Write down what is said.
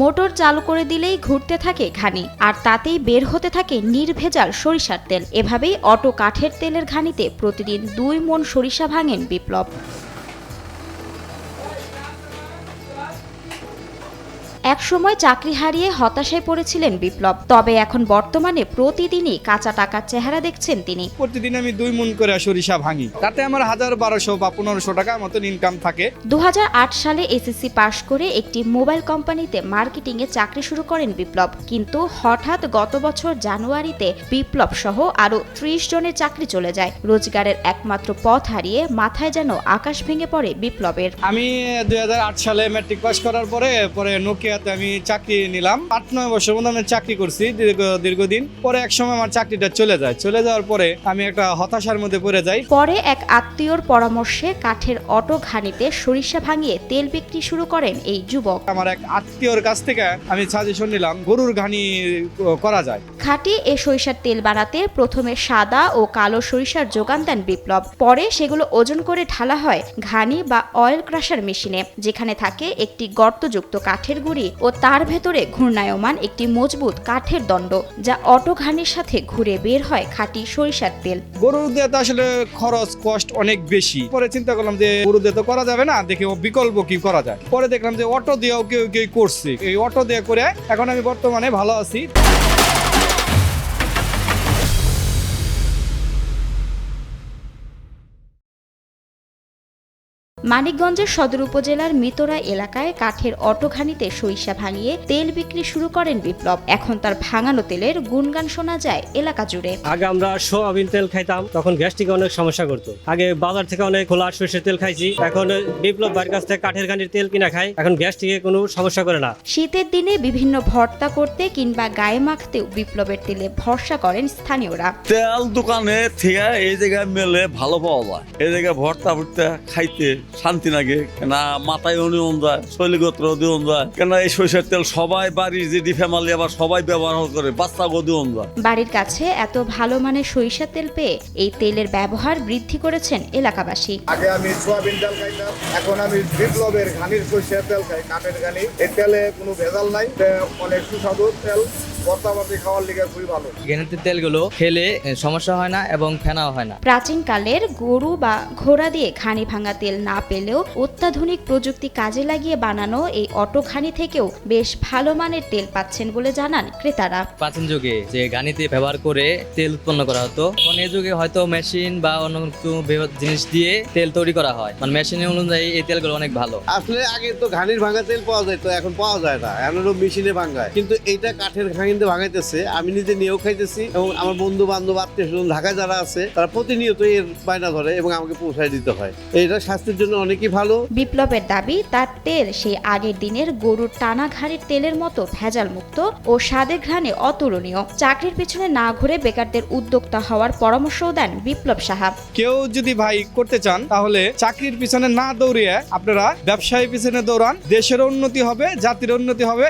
Motor চালু করে দিলেই ঘুরতে থাকে ঘানি, আর তাতেই বের হতে থাকে নির্ভেজাল সরিষার তেল। এভাবেই অটো কাঠের তেলের ঘানিতে প্রতিদিন দুই মন সরিষা ভাঙেন বিপ্লব। একসময় চাকরি হারিয়ে হতাশায় পড়েছিলেন বিপ্লব। তবে এখন বর্তমানে প্রতিদিনই কাঁচা টাকার চেহারা দেখছেন তিনি। প্রতিদিন আমি দুই মন করে সরিষা ভাঙি। তাতে আমার হাজার বারোশো বা পনেরোশো টাকা মতন ইনকাম থাকে। দু হাজার আট সালে এসএসসি পাশ করে একটি মোবাইল কোম্পানিতে মার্কেটিংয়ে চাকরি শুরু করেন বিপ্লব। কিন্তু হঠাৎ গত বছর জানুয়ারিতে বিপ্লব সহ আরও ত্রিশ জনের চাকরি চলে যায়। রোজগারের একমাত্র পথ হারিয়ে মাথায় যেন আকাশ ভেঙে পড়ে বিপ্লবের। আমি দুই হাজার আট সালে ম্যাট্রিক পাস করার পরে পরে নোকিয়াতে আমি চাকরি নিলাম। আট নয় বছর মতো আমি চাকরি করছি দীর্ঘ দীর্ঘদিন। পরে এক সময় আমার চাকরিটা চলে যায়। চলে যাওয়ার পরে আমি একটা হতাশার মধ্যে পড়ে যাই। পরে এক আত্মীয়র পরামর্শে কাঠের অটো ঘানিতে সরিষা ভাঙিয়ে তেল বিক্রি শুরু করেন এই যুবক। আমার এক আত্মীয়র কাছ থেকে আমি সাজেশন নিলাম গরুর ঘানি করা যায়। খাঁটি এ সরিষার তেল বানাতে প্রথমে সাদা ও কালো সরিষার যোগান দেন বিপ্লব। পরে সেগুলো ওজন করে ঢালা হয় ঘানি বা অয়েল ক্রাশার মেশিনে যেখানে থাকে একটি গর্তযুক্ত কাঠের গুঁড়ি। ও তার ভেতরে ঘূর্ণায়মান একটি মজবুত কাঠের দণ্ড, যা অটো ঘানির সাথে ঘুরে বের হয় খাঁটি সরিষার তেল। গরুর দিয়ে তো আসলে খরচ কষ্ট অনেক বেশি। পরে চিন্তা করলাম যে গরু দিয়ে তো করা যাবে না, দেখে বিকল্প কি করা যায়। পরে দেখলাম যে অটো দিয়েও কেউ কেউ করছে। এই অটো দিয়ে করে এখন আমি বর্তমানে ভালো আছি। মানিকগঞ্জের সদর উপজেলার মিতরা এলাকায় কাঠের অটোঘানিতে সরিষা ভাঙিয়ে তেল বিক্রি শুরু করেন বিপ্লব। এখন তার ভাঙানো তেলের গুণগান শোনা যায় এলাকা জুড়ে। আগে আমরা সোয়াবিন তেল খাইতাম তখন গ্যাস্ট্রিক অনেক সমস্যা করতো। আগে বাজার থেকে অনেক খোলা সর্ষের তেল খাইছি এখন বিপ্লব ভাইয়ের কাছ থেকে কাঠের গানির তেল কিনা খাই এখন গ্যাস্ট্রিকে কোনো সমস্যা করে না। শীতের দিনে বিভিন্ন ভর্তা করতে কিংবা গায়ে মাখতেও বিপ্লবের তেলে ভরসা করেন স্থানীয়রা। তেল দোকানে থেকে এই জায়গায় মেলে ভালো পাওয়া যায়। এই জায়গায় ভর্তা ভর্তা খাইতে শান্তি লাগে কেন মাথায় অনিয়ন যায় শৈলীগোত্র দিয়ন যায় কেন এই সরিষার তেল সবাই বাড়ির যে ফ্যামিলি আবার সবাই ব্যবহার করে বাচ্চা গদিয়ন যায় বাড়ির কাছে এত ভালো মানের সরিষার তেল পেয়ে এই তেলের ব্যবহার বৃদ্ধি করেছেন এলাকাবাসী। আগে আমি সোয়াবিন তেল খাইতাম এখন আমি বিপ্লবের ঘানির সরিষার তেল খাই কাঠের ঘানি। এই তেলে কোনো ভেজাল নাই অনেক সুস্বাদু তেল। ভর্তাবাতি খাওয়ার লিগে খুবই ভালো। ঘেনেতে তেলগুলো খেলে সমস্যা হয় না এবং ফেনাও হয় না। প্রাচীনকালের গরু বা ঘোড়া দিয়ে ঘানি ভাঙা তেল না পেলেও অত্যাধুনিক প্রযুক্তি কাজে লাগিয়ে বানানো এই অটো ঘানি থেকেও বেশ ভালো মানের তেল পাচ্ছেন বলে জানান ক্রেতারা। প্রাচীন যুগে যে গানিতে ব্যবহার করে তেল উৎপন্ন করা হতো এখন এই যুগে হয়তো মেশিন বা অন্য কিছু জিনিস দিয়ে তেল তৈরি করা হয়। মানে মেশিনের অনুযায়ী এই তেলগুলো অনেক ভালো। আসলে আগে তো ঘানির ভাঙা তেল পাওয়া যায় এখন পাওয়া যায় না। এখন মেশিনে ভাঙায়। কিন্তু এইটা কাঠের ঘানিতে ভাঙাইতেছে আমি নিজে নিয়েও খাইতেছি এবং আমার বন্ধু বান্ধব আত্মীয় স্বজন ঢাকায় যারা আছে তারা প্রতিনিয়ত এর বায়না ধরে এবং আমাকে পৌঁছায় দিতে হয়। এটা স্বাস্থ্যের জন্য অনেকই ভালো। বিপ্লবের দাবি তার তেল সেই আগের দিনের গরুর টানা ঘাড়ির তেলের মতো ভেজাল মুক্ত ও স্বাদের ঘ্রাণে অতুলনীয়। চাকরির পিছনে না ঘুরে বেকারদের উদ্যোক্তা হওয়ার পরামর্শও দেন বিপ্লব সাহাব কেউ যদি ভাই করতে চান তাহলে চাকরির পিছনে না দৌড়িয়ে আপনারা ব্যবসায়ী পিছনে দৌড়ান। দেশের উন্নতি হবে জাতির উন্নতি হবে।